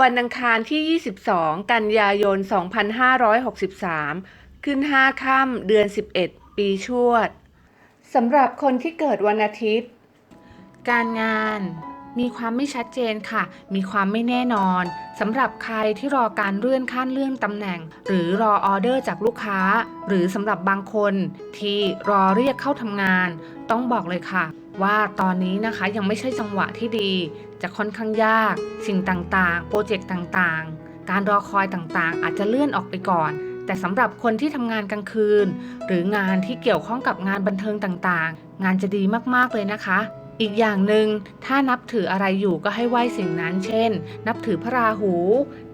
วันอังคารที่ 22 กันยายน 2563 ขึ้น 5 ค่ำเดือน 11 ปีชวด สำหรับคนที่เกิดวันอาทิตย์ การงานมีความไม่ชัดเจนค่ะ มีความไม่แน่นอนสำหรับใครที่รอการเลื่อนขั้นเลื่อนตำแหน่ง หรือรอออเดอร์จากลูกค้า หรือสำหรับบางคนที่รอเรียกเข้าทำงาน ต้องบอกเลยค่ะ ว่าตอนนี้นะคะยังไม่ใช่จังหวะที่ดี จะค่อนข้างยาก สิ่งต่างๆ โปรเจกต์ต่างๆ การรอคอยต่างๆ อาจจะเลื่อนออกไปก่อน แต่สำหรับคนที่ทำงานกลางคืน หรืองานที่เกี่ยวข้องกับงานบันเทิงต่างๆ งานจะดีมากๆเลยนะคะ อีกอย่างหนึ่งถ้านับถืออะไรอยู่ก็ให้ไหว้สิ่งนั้น เช่น นับถือพระราหู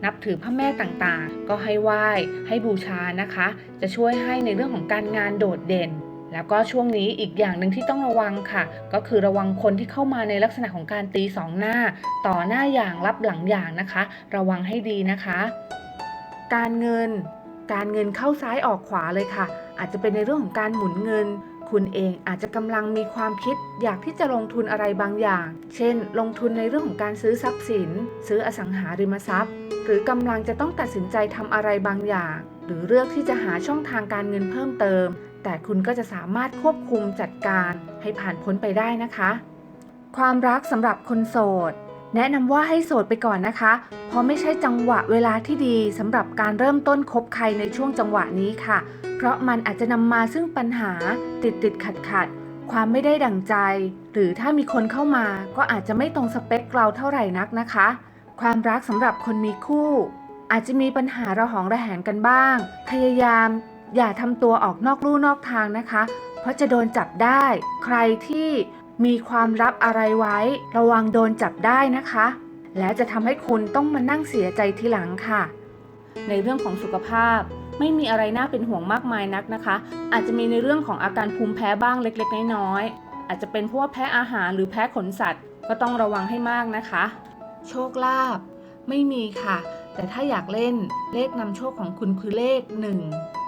นับถือพระแม่ต่างๆ ก็ให้ไหว้ให้บูชานะคะ จะช่วยให้ในเรื่องของการงานโดดเด่น แล้วก็ช่วงนี้อีกอย่างหนึ่งที่ต้องระวังค่ะ ก็คือระวังคนที่เข้ามาในลักษณะของการตีสองหน้า ต่อหน้าอย่างรับหลังอย่างนะคะ ระวังให้ดีนะคะ การเงิน การเงินเข้าซ้ายออกขวาเลยค่ะ อาจจะเป็นในเรื่องของการหมุนเงิน คุณเองอาจจะกำลังมีความคิด อยากที่จะลงทุนอะไรบางอย่าง เช่น ลงทุนในเรื่องของการซื้อทรัพย์สิน ซื้ออสังหาริมทรัพย์ หรือกำลังจะต้องตัดสินใจทำอะไรบางอย่าง หรือเลือกที่จะหาช่องทางการเงินเพิ่มเติม แต่คุณก็จะสามารถควบคุมจัดการให้ผ่านพ้นไปได้นะคะ ความรักสำหรับคนโสด แนะนำว่าให้โสดไปก่อนนะคะ เพราะไม่ใช่จังหวะเวลาที่ดีสำหรับการเริ่มต้นคบใครในช่วงจังหวะนี้ค่ะ เพราะมันอาจจะนำมาซึ่งปัญหาติดติดขัดขัดความไม่ได้ดั่งใจ หรือถ้ามีคนเข้ามาก็อาจจะไม่ตรงสเปคเราเท่าไหร่นักนะคะ ความรักสำหรับคนมีคู่ อาจจะมีปัญหาระหองระแหงกันบ้าง พยายาม อย่าทำตัวออกนอกลู่นอกทางนะคะ เพราะจะโดนจับได้ ใครที่มีความลับอะไรไว้ ระวังโดนจับได้นะคะ และจะทำให้คุณต้องมานั่งเสียใจทีหลังค่ะ ในเรื่องของสุขภาพไม่มีอะไรน่าเป็นห่วงมากมายนักนะคะ อาจจะมีในเรื่องของอาการภูมิแพ้บ้างเล็ก ๆ น้อยๆอาจจะเป็นเพราะว่าแพ้อาหารหรือแพ้ขนสัตว์ ก็ต้องระวังให้มากนะคะ โชคลาภไม่มีค่ะ แต่ถ้าอยากเล่นเลขนำโชคของคุณคือเลข 1